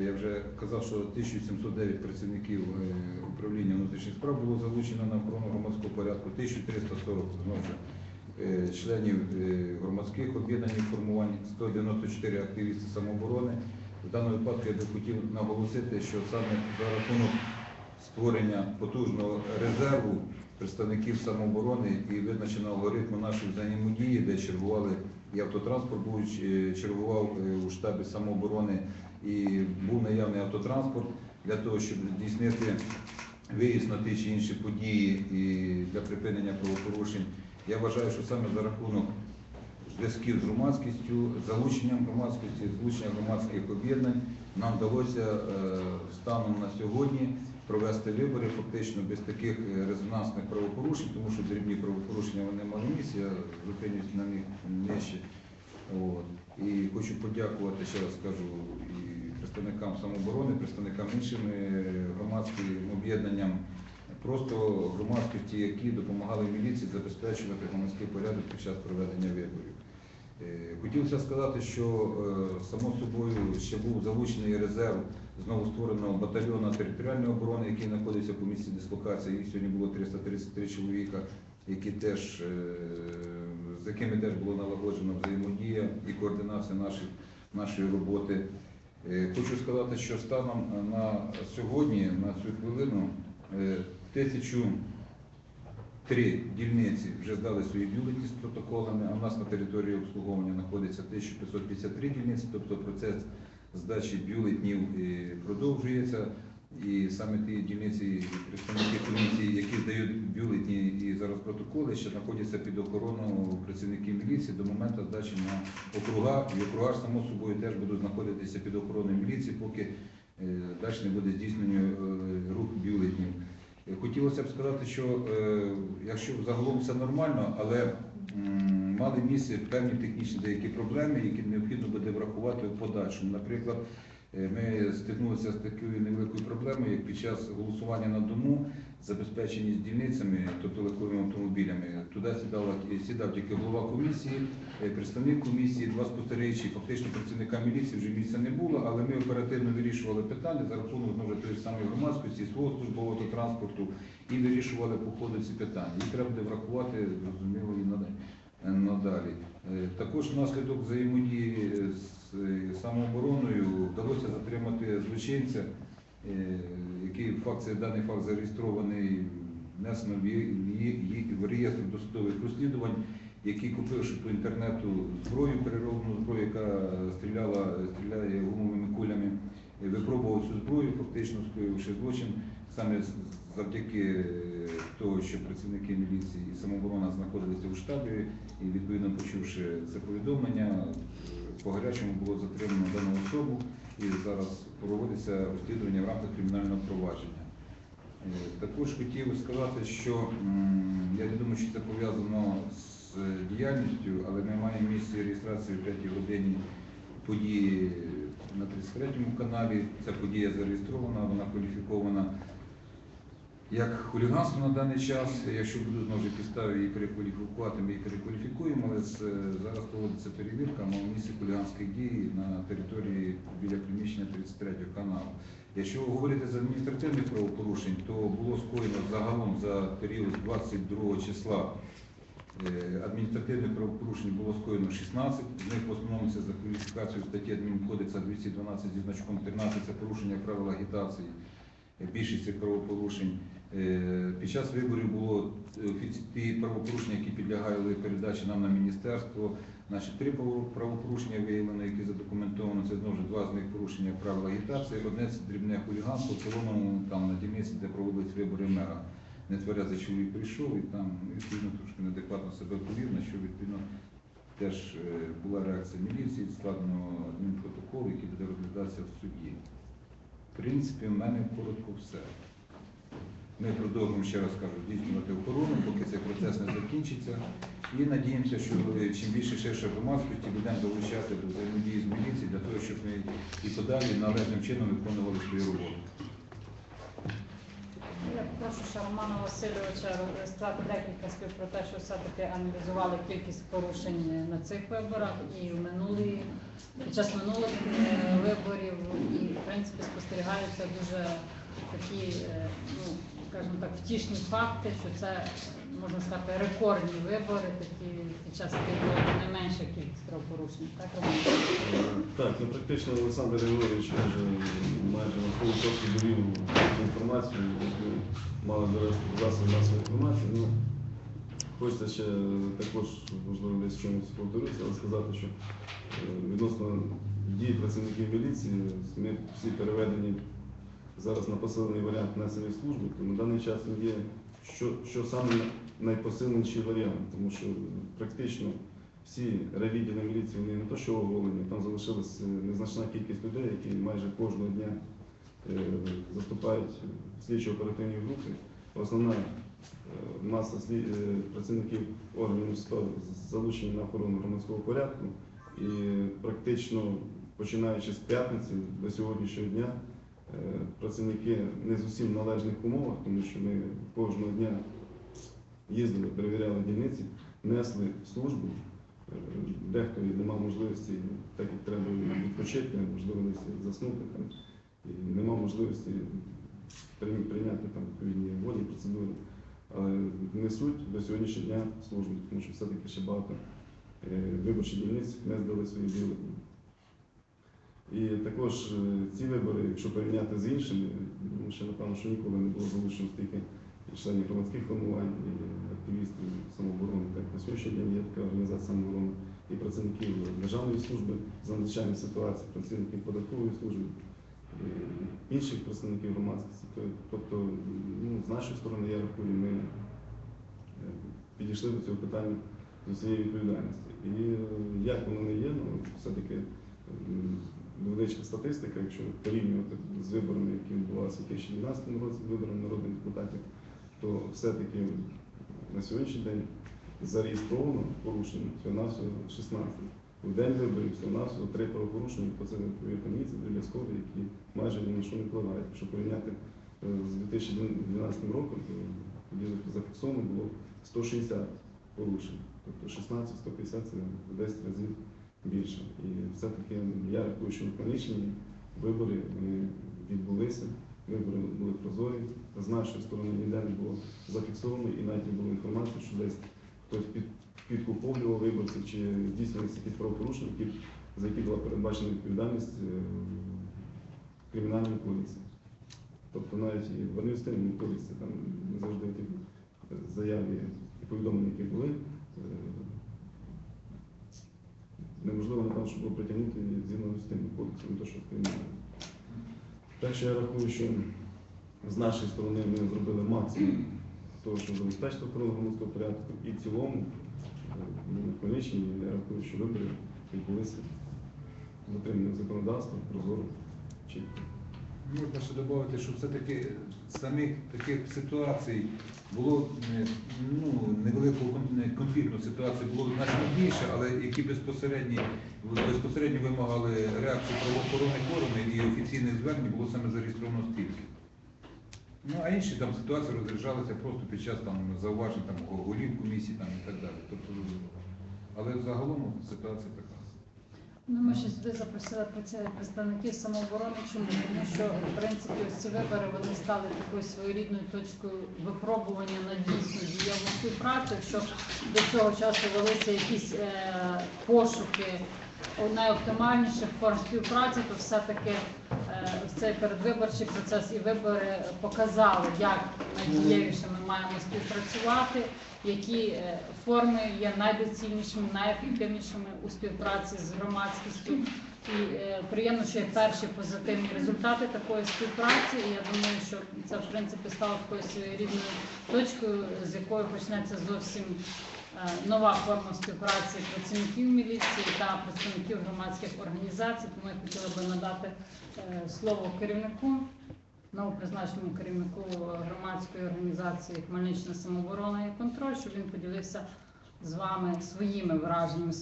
то я вже казав, що 1709 працівників е, управління внутрішніх справ було залучено на охорону громадського порядку, 1340 знову е, членів е, громадських об'єднань формувань, 194 активісти самооборони. В даному випадку я би хотів наголосити, що саме за рахунок створення потужного резерву представників самооборони і визначено алгоритму нашої взаємодії, де чергували і автотранспорт був чергував у штабі самооборони і був наявний автотранспорт для того, щоб здійснити виїзд на ті чи інші події і для припинення правопорушень. Я вважаю, що саме за рахунок зв'язків з громадськістю, залученням громадськості, залученням громадських об'єднань нам вдалося е, станом на сьогодні провести вибори фактично без таких е, резонансних правопорушень, тому що дрібні правопорушення вони мали місце, я зупинюсь на них нижче. От. І хочу подякувати, ще раз скажу, і представникам самооборони, представникам іншим е, громадським об'єднанням, просто громадськості, які допомагали міліції забезпечувати громадський порядок під час проведення виборів. Е, Хотілося сказати, що е, само собою ще був залучений резерв знову створеного батальйону територіальної оборони, який знаходиться по місці дислокації. Їх сьогодні було 333 чоловіка, які теж, з якими теж було налагоджено взаємодія і координація нашої, нашої роботи. Е, Хочу сказати, що станом на сьогодні, на цю хвилину, е, тисячу Три дільниці вже здали свої бюлетні з протоколами, а в нас на території обслуговування знаходиться 1553 дільниці, тобто процес здачі бюлетнів е, продовжується. І саме ті дільниці, представники комісії, які здають бюлетні і зараз протоколи, ще знаходяться під охороною працівників міліції до моменту здачі на округа. І округа, само собою, теж будуть знаходитися під охороною міліції, поки е, далі не буде здійснено е, рух бюлетнів. Е, Хотілося б сказати, що якщо загалом все нормально, але мали місце певні технічні деякі проблеми, які необхідно буде врахувати в подальшому. Наприклад, ми стикнулися з такою невеликою проблемою, як під час голосування на дому забезпеченість дільницями, тобто легковими автомобілями. Туди сідала сідав тільки голова комісії, е, представник комісії, два спостерігачі, фактично працівника міліції вже місця не було, але ми оперативно вирішували питання за рахунок знову тої самої громадськості, свого службового автотранспорту і вирішували по ходу ці питання. Їх треба буде врахувати, зрозуміло, і нада- е, надалі. Е, Також внаслідок взаємодії з е, самообороною вдалося затримати злочинця, е, який факт, даний факт зареєстрований, внесено в в реєстр досудових розслідувань, який купивши по інтернету зброю, перероблену зброю, яка стріляла, стріляє гумовими кулями, е, випробував цю зброю, фактично скоївши злочин, саме завдяки е, того, що працівники міліції і самооборона знаходилися у штабі, і відповідно почувши це повідомлення, по гарячому було затримано дану особу і зараз проводиться розслідування в рамках кримінального провадження. Е, Також хотів сказати, що я не думаю, що це пов'язано з діяльністю, але немає місця реєстрації в 5 годині події на 33-му каналі. Ця подія зареєстрована, вона кваліфікована як хуліганство на даний час. Якщо будуть знову підстави її перекваліфікувати, ми її перекваліфікуємо, але зараз проводиться перевірка мав місце хуліганських дій на території біля приміщення 33 каналу. Якщо говорити з адміністративних правопорушень, то було скоєно загалом за період з 22 числа е, адміністративних правопорушень було скоєно 16, з них в за кваліфікацією статті Адмінкодексу 212 зі значком 13 це порушення правил агітації. Більшість цих правопорушень. Е, Під час виборів було е, ті правопорушення, які підлягали передачі нам на міністерство. Наші три правопорушення виявлено, які задокументовано. Це знову ж два з них порушення правил агітації. Одне це дрібне хуліганство. В цілому там на дільниці, де проводились вибори мера. Нетверезий чоловік прийшов і там відповідно трошки неадекватно себе повів, на що відповідно теж е, була реакція міліції, складено адмінпротокол, який буде розглядатися в суді. В принципі, в мене коротко все. Ми продовжуємо ще раз кажу, здійснювати охорону, поки цей процес не закінчиться. І надіємося, що е, чим більше ширше громадськості будемо долучати до взаємодії з міліцією для того, щоб ми і подалі належним чином виконували свою роботу. Я прошу ще Романа Васильовича сказати декілька слів про те, що все-таки аналізували кількість порушень на цих виборах і в минулі, під час минулих е, виборів, і в принципі принципі спостерігаються дуже такі, е, ну скажімо так, втішні факти, що це можна сказати рекордні вибори, такі під час яких було найменша кількість правопорушень. Так? Так, ну практично Олександр Григорович вже майже на свою точку довів цю інформацію, яку мали засоби масової інформації. Ну, хочеться ще також, можливо, десь чомусь повторюся, але сказати, що е, відносно дій працівників міліції, ми всі переведені зараз на посилений варіант несення служби, то на даний час не є, що, що саме найпосиленіший варіант, тому що практично всі райвідділи міліції вони не то що оголені, там залишилась е, незначна кількість людей, які майже кожного дня е, заступають в слідчо-оперативні групи. Основна е, маса слід- працівників органів СПО залучені на охорону громадського порядку. І практично починаючи з п'ятниці до сьогоднішнього дня працівники не зовсім в належних умовах, тому що ми кожного дня їздили, перевіряли дільниці, несли службу. Е, Дехто і нема можливості, так як треба відпочити, можливо, десь заснути там, і нема можливості прийняти там відповідні водні процедури. Але несуть до сьогоднішнього дня службу, тому що все-таки ще багато е, виборчих дільниць не здали свої бюлетені. І також е, ці вибори, якщо порівняти з іншими, тому що напевно, що ніколи не було залучено стільки членів громадських формувань, і активістів самооборони, так на сьогоднішній день є така організація самооборони і працівників державної служби з надзвичайних ситуацій, працівників податкової служби, і інших представників громадськості. Тобто, ну, з нашої сторони, я рахую, ми е, підійшли до цього питання з усією відповідальністю. І е, як воно не є, ну все-таки невеличка статистика, якщо порівнювати з виборами, які відбувалися в 2012 році, виборами народних депутатів, то все-таки на сьогоднішній день зареєстровано порушення всього-навсього 16. В день виборів всього-навсього три правопорушення, по це повірте мені, це дріб'язкові, які майже ні на що не впливають. Якщо порівняти е, з 2012 роком, то зафіксовано було 160 порушень. Тобто 16, 150 це 10 разів більше. І все-таки я рахую, що Хмельниччині вибори вони відбулися, вибори були прозорі. З нашої сторони ніде не було зафіксовано і навіть не було інформації, що десь хтось під, підкуповував виборців чи здійснювалися якісь правопорушення, за які була передбачена відповідальність е, в кримінальному кодексі. Тобто навіть в адміністративному кодексі там не завжди ті заяви і повідомлення, які були, е, неможливо напевно, щоб притягнути згідно з тим кодексом, то що в кримінальному. Так що я рахую, що з нашої сторони ми зробили максимум того, щоб забезпечити охорону громадського порядку. І в цілому, е, на Хмельниччині, я рахую, що вибори відбулися дотриманням законодавства, прозоро, чітко. Можна ще додати, що все-таки самих таких ситуацій було е, ну, невеликого конфліктну ситуацію було значно більше, але які безпосередньо, безпосередньо вимагали реакції правоохоронних органів і офіційних звернень було саме зареєстровано стільки. Ну, а інші там ситуації розряджалися просто під час там зауважень там голів комісії там, і так далі. Тобто, але загалом ситуація така. Ну, ми ще сюди запросили праці- представників самооборони. Чому? Тому що, в принципі, ось ці вибори вони стали такою своєрідною точкою випробування на дійсно дієву співпрацю. Якщо до цього часу велися якісь е, пошуки найоптимальніших форм співпраці, то все-таки ось цей передвиборчий процес і вибори показали, як найдієвіше ми маємо співпрацювати, які е, форми є найдоцільнішими, найефективнішими у співпраці з громадськістю. І е, приємно, що є перші позитивні результати такої співпраці. І я думаю, що це в принципі стало такою своєрідною точкою, з якої почнеться зовсім нова форма співпраці працівників міліції та представників громадських організацій. Тому я хотіла би надати е, слово керівнику новопризначеному керівнику громадської організації Хмельнична самооборона і контроль, щоб він поділився з вами своїми враженнями,